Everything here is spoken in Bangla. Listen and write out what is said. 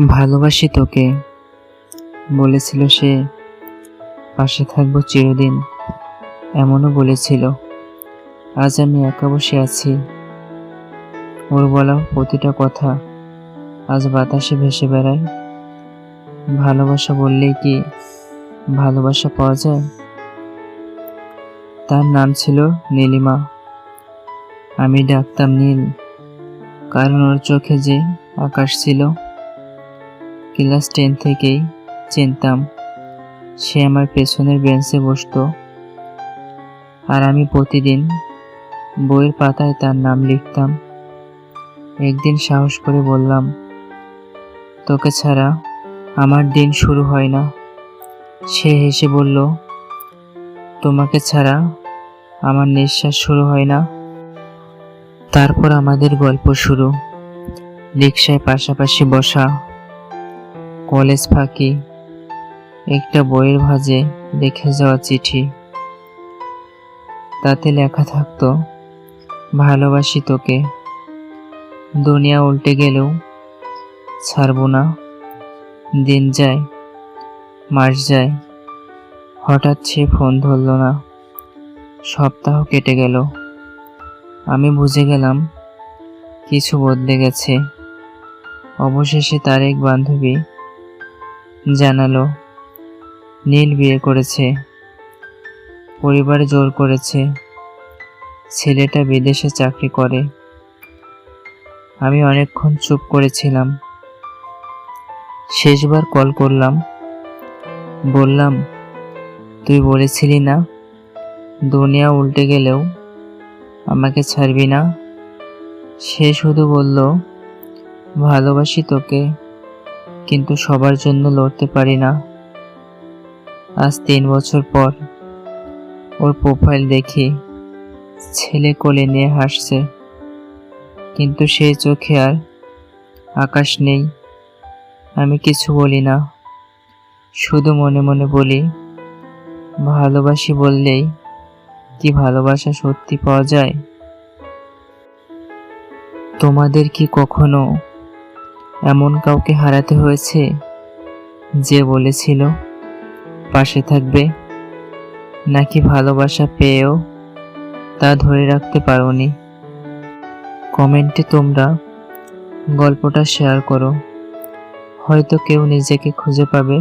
ভালোবাসি তোকে, বলেছিল সে। পাশে থাকব চিরদিন, এমনও বলেছিল। আজ আমি একা বসে আছি। ওর বলা প্রতিটা কথা আজ বাতাসে ভেসে বেড়ায়। ভালোবাসা বললেই কি ভালোবাসা পাওয়া যায়? তার নাম ছিল নীলিমা। আমি ডাকতাম নীল, কারণ ওর চোখে যে আকাশ ছিল ক্লাস টেন থেকেই চিনতাম। সে আমার পেছনের বেঞ্চে বসতো। আর আমি প্রতিদিন বইয়ের পাতায় তার নাম লিখতাম। একদিন সাহস করে বললাম, তোকে ছাড়া আমার দিন শুরু হয় না। সে হেসে বলল, তোমাকে ছাড়া আমার নিঃশ্বাস শুরু হয় না। তারপর আমাদের গল্প শুরু। রিক্সায় পাশাপাশি বসা কলেজ ফাঁকি, একটা বইয়ের ভাঁজে রেখে যাওয়া চিঠি। তাতে লেখা থাকতো, ভালোবাসি তোকে। দুনিয়া উল্টে গেলেও ছাড়বো না। দিন যায়, মাস যায়, হঠাৎ সে ফোন ধরলো না। সপ্তাহ কেটে গেল। আমি বুঝে গেলাম, কিছু বদলে গেছে। অবশেষে তার এক বান্ধবী জানালো। নীল বিয়ে করেছে। পরিবার জোর করেছে। ছেলেটা বিদেশে চাকরি করে। আমি অনেকক্ষণ চুপ করেছিলাম। শেষবার কল করলাম। বললাম, তুই বলেছিলি না, দুনিয়া উল্টে গেলেও আমাকে ছাড়বি না? সে শুধু বলল, ভালোবাসি তোকে। কিন্তু সবার জন্য লড়তে পারি না। আজ তিন বছর পর ওর প্রোফাইল দেখি, ছেলে কোলে নিয়ে হাসছে। কিন্তু সেই চোখে আর আকাশ নেই। আমি কিছু বলি না, শুধু মনে মনে বলি, ভালোবাসি বললেই কি ভালোবাসা সত্যি পাওয়া যায়? তোমাদের কি কখনো এমন কাউকে হারাতে হয়েছে? যে বলেছিল, পাশে থাকবে, নাকি ভালোবাসা পেয়েও তা ধরে রাখতে পারোনি? কমেন্টে তোমরা গল্পটা শেয়ার করো। হয়তো কেউ নিজেকে খুঁজে পাবে।